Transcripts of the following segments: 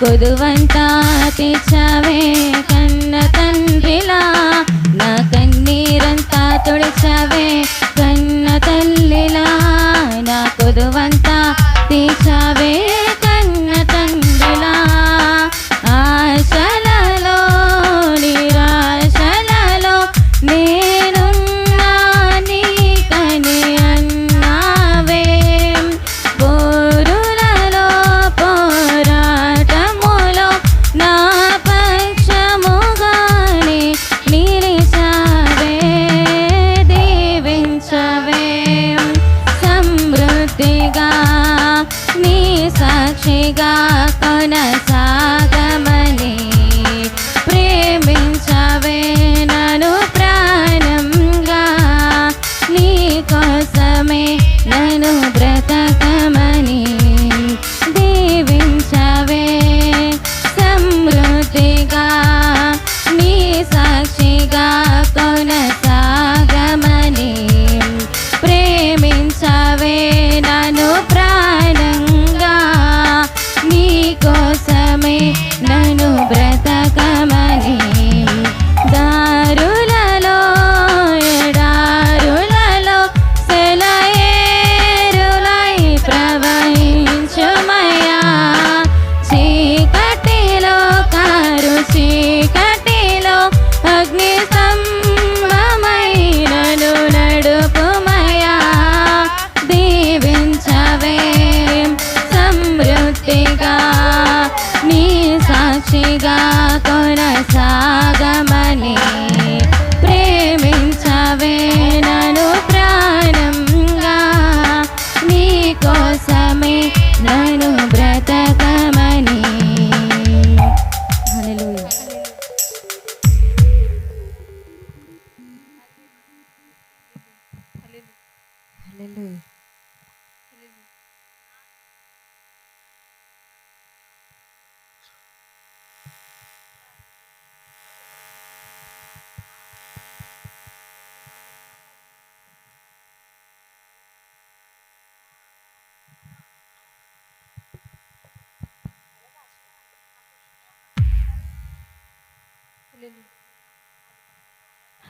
కొదువంతా తీర్చావే కన్న తండ్రిలా. నా కన్నీరంతా తుడిచావే కోసమే నన్ను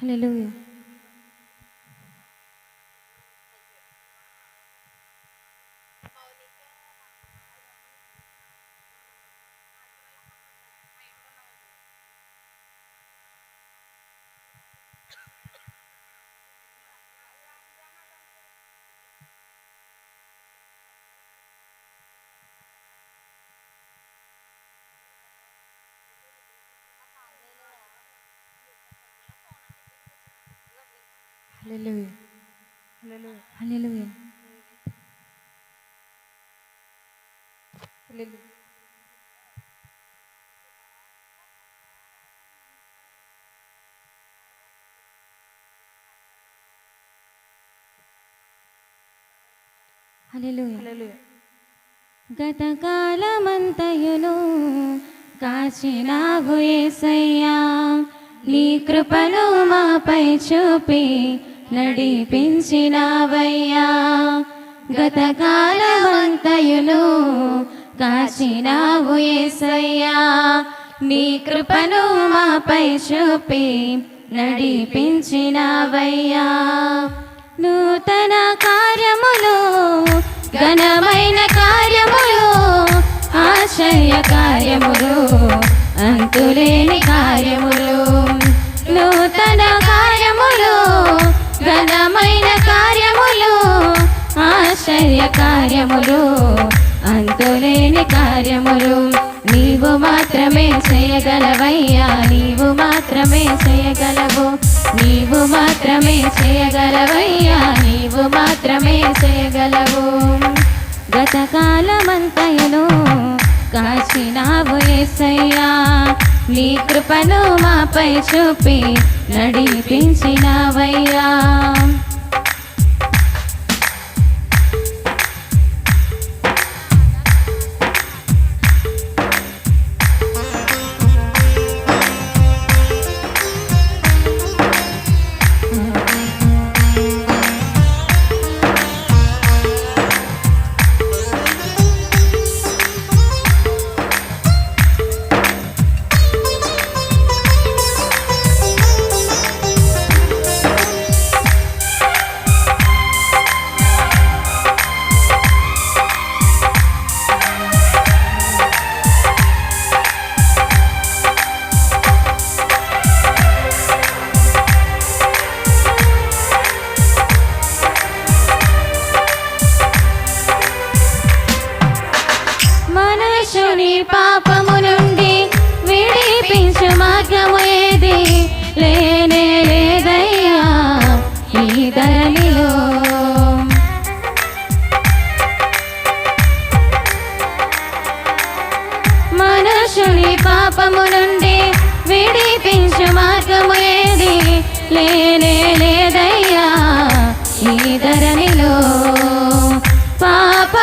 హలెలుయా గతకాలమంతయును కాచినావు యేసయ్యా నీ కృపను మాపై చూపి నడిపించినావయ్యా. గతకాలమంతయును కాచినావు ఏసయ్యా. నీ కృపను మాపై చూపి నడిపించినావయ్యా. నూతన కార్యములు ఘనమైన కార్యములు ఆశ్చర్య కార్యములు అంతులేని కార్యములు. నూతన ఘనమైన కార్యములు ఆశ్చర్య కార్యములు అంతులేని కార్యములు. నీవు మాత్రమే చేయగలవయ్యా నీవు మాత్రమే చేయగలవు. నీవు మాత్రమే చేయగలవయ్యా నీవు మాత్రమే చేయగలవు. గతకాలమంతయును కాచినావు ఏసయ్యా నీ కృపను మాపై చూపి నడిపించినవయ్యా.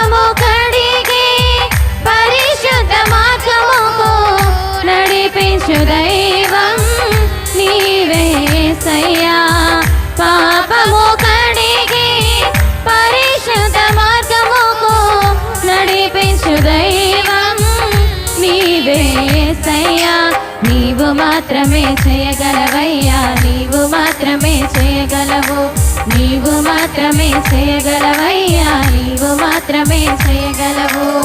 vamos. మాత్రమే చేయగలవయ్యా. నీవు మాత్రమే చేయగలవు. నీవు మాత్రమే చేయగలవయ్యా. నీవు మాత్రమే చేయగలవు.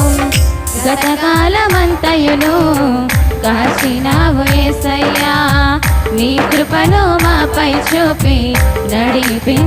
గతకాలమంతయును కాచినావు ఏసయ్యా. నీ కృపను మాపై చూపి నడిపించినవయ్యా.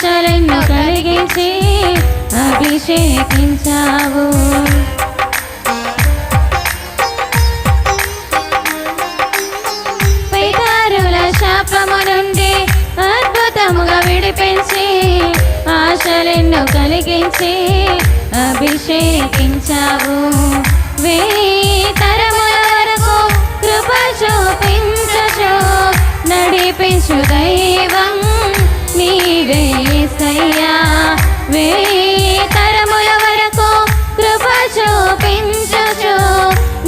ఆశలను కలిగించి అభిషేకించావు. పేదారుల శాపము నుండి అద్భుతముగా విడిపించి ఆశలను కలిగించి అభిషేకించావు. వేయి తరముల వరకు కృప చూపించు నడిపించు దైవం. నీవే సయ్యా వేయి తరముల వరకు కృప చూపించచు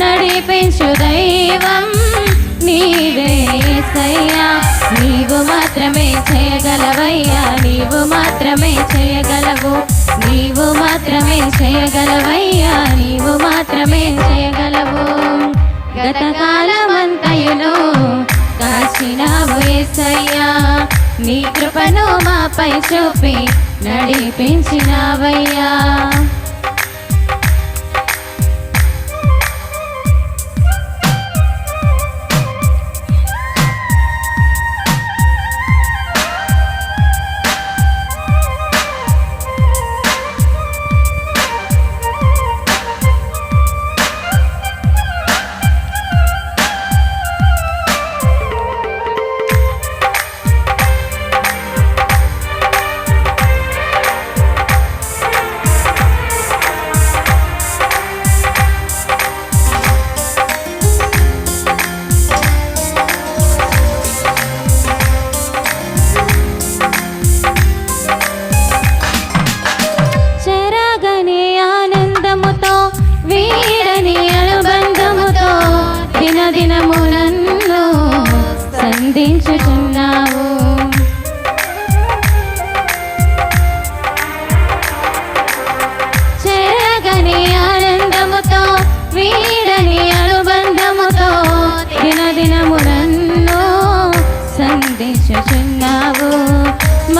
నడిపించు దైవం నీవే సయ్యా నీవు మాత్రమే చేయగలవయ్యా నీవు మాత్రమే చేయగలవు. నీవు మాత్రమే చేయగలవయ్యా నీవు మాత్రమే చేయగలవు. గతకాలమంతయును కాచినావు ఏసయ్యా. నీ కృపను మాపై చూపి నడిపించినావయ్యా.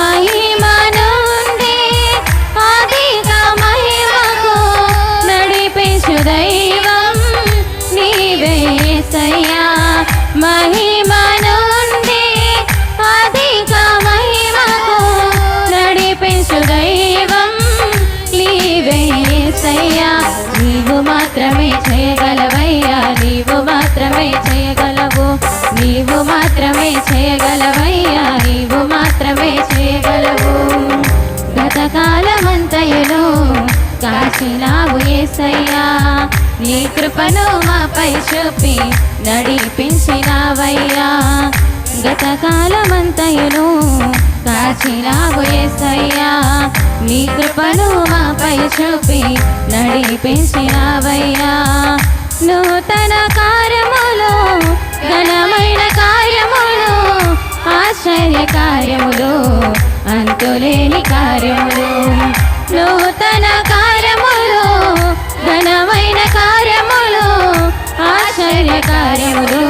మహిమ నుండి అధిక మహిమకు నడిపించు దైవం నీవే సయ్యా. మహిమ నుండి అధిక మహిమకు నడిపించు దైవం నీవే సయ్యా. నీవు మాత్రమే చేయగలవయ్యా. నీవు మాత్రమే చేయగలవు. నీవు మాత్రమే చేయగలవయ్యా. చేసినావు ఏసయ్యా. నీ కృపను మాపై చూపి నడిపించినావయ్యా. గత కాలమంతయును కాచినావు ఏసయ్యా. నీ కృపను మాపై చూపి నడిపించినావయ్యా. నూతన కార్యములు ఘనమైన కార్యములు ఆశ్చర్య కార్యములు అంతులేని కార్యములు. కార్యములు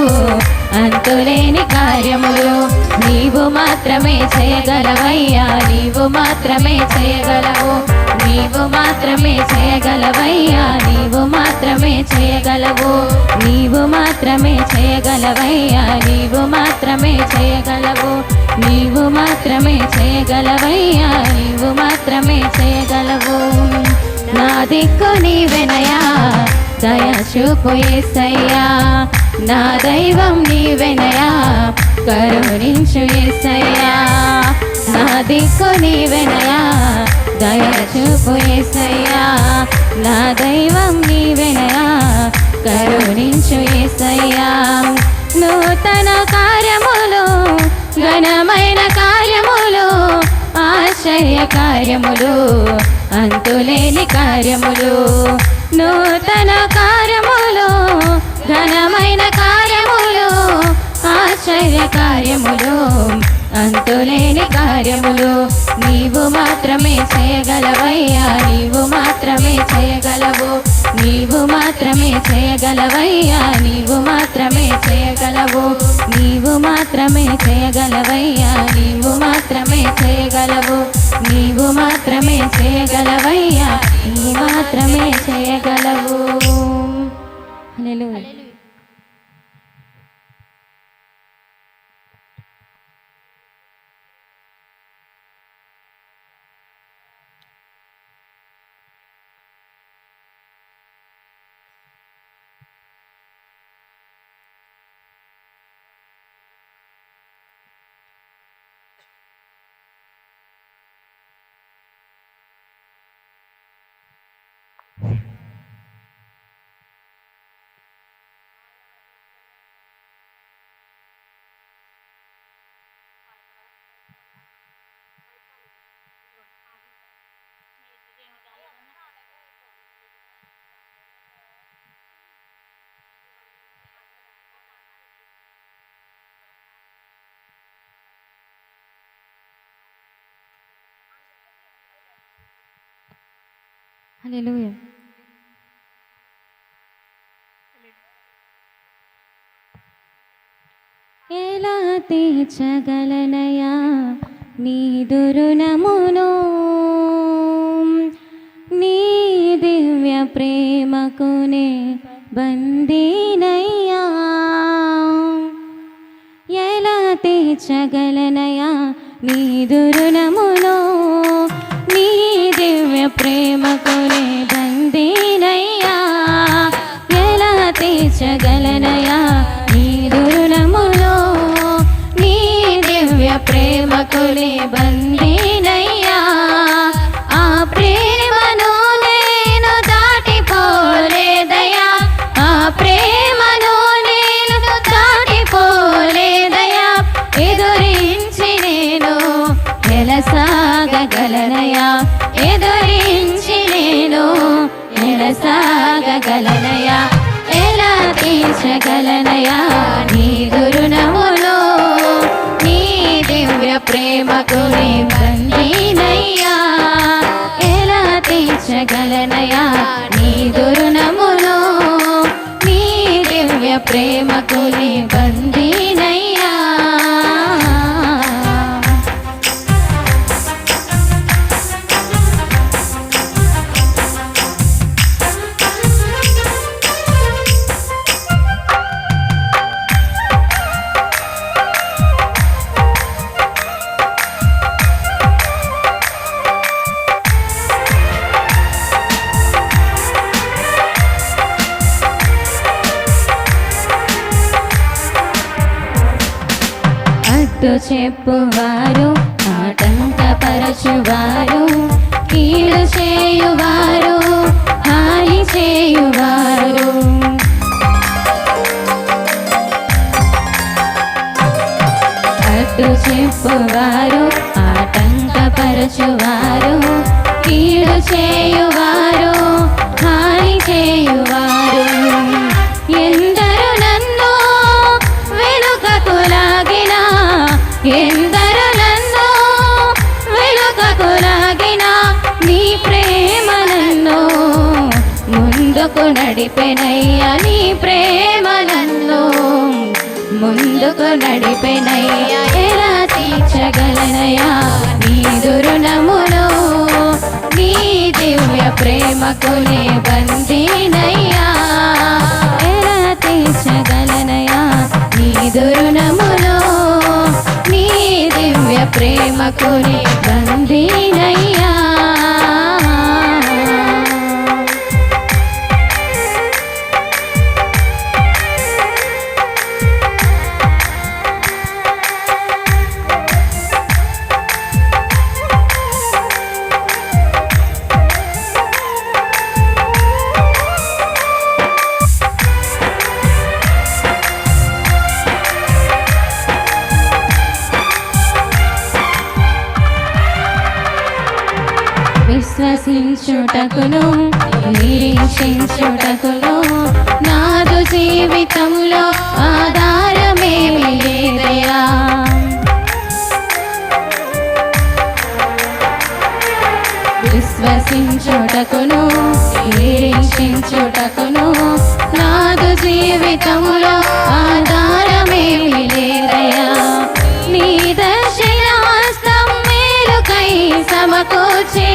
అంతులేని కార్యములు. నీవు మాత్రమే చేయగలవయ్యా నీవు మాత్రమే చేయగలవు. నీవు మాత్రమే చేయగలవయ్యా నీవు మాత్రమే చేయగలవు. నీవు మాత్రమే చేయగలవయ్యా నీవు మాత్రమే చేయగలవు. నీవు మాత్రమే చేయగలవయ్యా నీవు మాత్రమే చేయగలవు. నా దిక్కు నీవెనయా దయ చూపు ఏసయ్యా నా దైవం నీవెనయా కరుణించు ఏసయ్యా. నా దిక్కు నీవెనయా దయ చూపు ఏసయ్యా నా దైవం నీవెనయా కరుణించు ఏసయ్యా. నూతన కార్యములు ఘనమైన కార్యములు ఆశ్చర్య కార్యములు అంతులేని కార్యములు. నూతన కార్యములు ఘనమైన కార్యములు. ఆశ్చర్య కార్యములు అంతులేని కార్యములు నీవు మాత్రమే చేయగలవయ్యా నీవు మాత్రమే చేయగలవు నీవు మాత్రమే చేయగలవయ్యా నీవు మాత్రమే చేయగలవు నీవు మాత్రమే చేయగలవయ్యా నీవు మాత్రమే చేయగలవు నీవు మాత్రమే చేయగలవయ్యా నీ మాత్రమే చేయగలవు. హలో హలో ఎలా తీర్చగలనయా నీ దురుణమును. నీ దివ్య ప్రేమకునే బందీనయ్యా. ఎలా తీర్చగలనయా నీ దురుణమును. దివ్య ప్రేమకునే బందీనయ్యా ఎలా తీర్చగలనయా నీ దురుణములో? నీ దివ్య ప్రేమకునే బందీనయ్యా ఆ ప్రేమను నేను దాటిపోలేదయా ఆ ప్రేమను నేను దాటిపోలేదయా ఎదురించి నేను ఎలా సాగగలనయా ఎదురించి నేను ఎలసాగగలనయా ఎలా తీర్చగలనయా నీ దురుణములో నీ దివ్య ప్రేమకు నీ ఎలా తీర్చగలనయా నీ దురుణములో నీ దివ్య ప్రేమకు చెప్పువారు ఆటంక పరచువారు కీడు చేయువారు హాని చేయువారు. అడ్డు చెప్పువారు ఆటంక పరచువారు కీడు చేయువారు హాని చేయువారు. ఎంత ఎందరు వెనుకకు లాగిన నీ ప్రేమ నన్ను ముందుకు నడిపెనయ్యా నీ ప్రేమ నన్ను ముందుకు నడిపెనయ్యా ఎలా తీర్చగలనయ్యా నీ దురుణమును నీ దివ్య ప్రేమకు నే బందీనయ్యా ఎలా తీర్చగలనయ్యా నీ దురుణమును దివ్య ప్రేమకు నే విశ్వసించుటకును నిరీక్షించుటకును. నాదు జీవితంలో ఆధారమేమి లేదయా? విశ్వసించుటకును నిరీక్షించుటకును. నాదు జీవితంలో ఆధార సమకూర్చి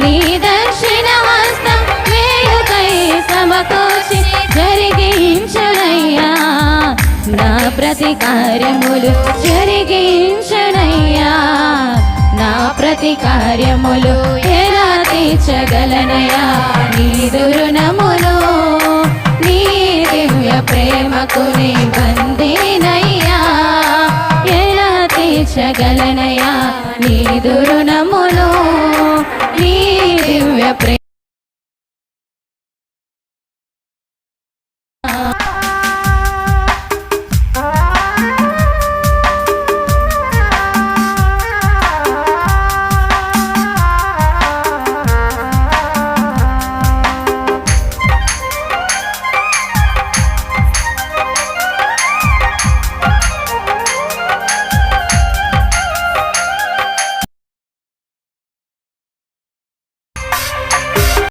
నీ దర్శన హస్తం వేయుకై సమకూర్చి జరిగించునయ్యా నా ప్రతి కార్యములు జరిగించునయ్యా నా ప్రతి కార్యములు ఎలా తీర్చగలనయా నీ దురుణములు నీ దివ్య ప్రేమకు నీ బందీనయ్యా ఎలా తీర్చగలనయా నీ దురు నీ దివ్య ప్రేమ